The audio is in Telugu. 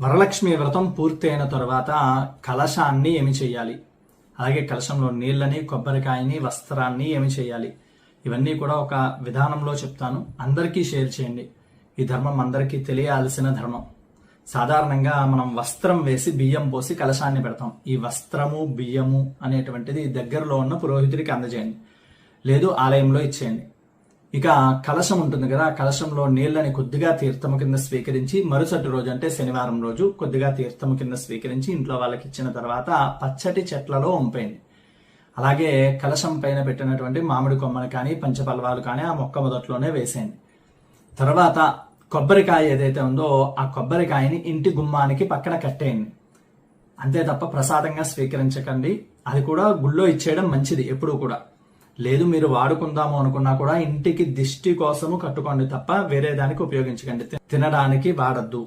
వరలక్ష్మి వ్రతం పూర్తయిన తర్వాత కలశాన్ని ఏమి చేయాలి అలాగే కలశంలో నీళ్ళని కొబ్బరికాయని వస్త్రాన్ని ఏమి చేయాలి ఇవన్నీ కూడా ఒక విధానంలో చెప్తాను. అందరికీ షేర్ చేయండి. ఈ ధర్మం అందరికీ తెలియాల్సిన ధర్మం. సాధారణంగా మనం వస్త్రం వేసి బియ్యం పోసి కలశాన్ని పెడతాం. ఈ వస్త్రము బియ్యము అనేటువంటిది దగ్గరలో ఉన్న పురోహితుడికి అందజేయండి. లేదు ఆలయంలో ఇచ్చేయండి. ఇక కలశం ఉంటుంది కదా కలశంలో నీళ్ళని కొద్దిగా తీర్థము కింద స్వీకరించి మరుసటి రోజు అంటే శనివారం రోజు కొద్దిగా తీర్థము కింద స్వీకరించి ఇంట్లో వాళ్ళకి ఇచ్చిన తర్వాత పచ్చటి చెట్లలో వంపేయండి. అలాగే కలశం పైన పెట్టినటువంటి మామిడి కొమ్మలు కానీ పంచపల్వాలు కానీ ఆ మొక్క మొదట్లోనే వేసేయండి. తర్వాత కొబ్బరికాయ ఏదైతే ఉందో ఆ కొబ్బరికాయని ఇంటి గుమ్మానికి పక్కన కట్టేయండి. అంతే తప్ప ప్రసాదంగా స్వీకరించకండి. అది కూడా గుళ్ళో ఇచ్చేయడం మంచిది ఎప్పుడూ కూడా. లేదు మీరు వాడుకుందాము అనుకున్నా కూడా ఇంటికి దిష్టి కోసము కట్టుకోండి తప్ప వేరే దానికి ఉపయోగించకండి. తినడానికి వాడద్దు.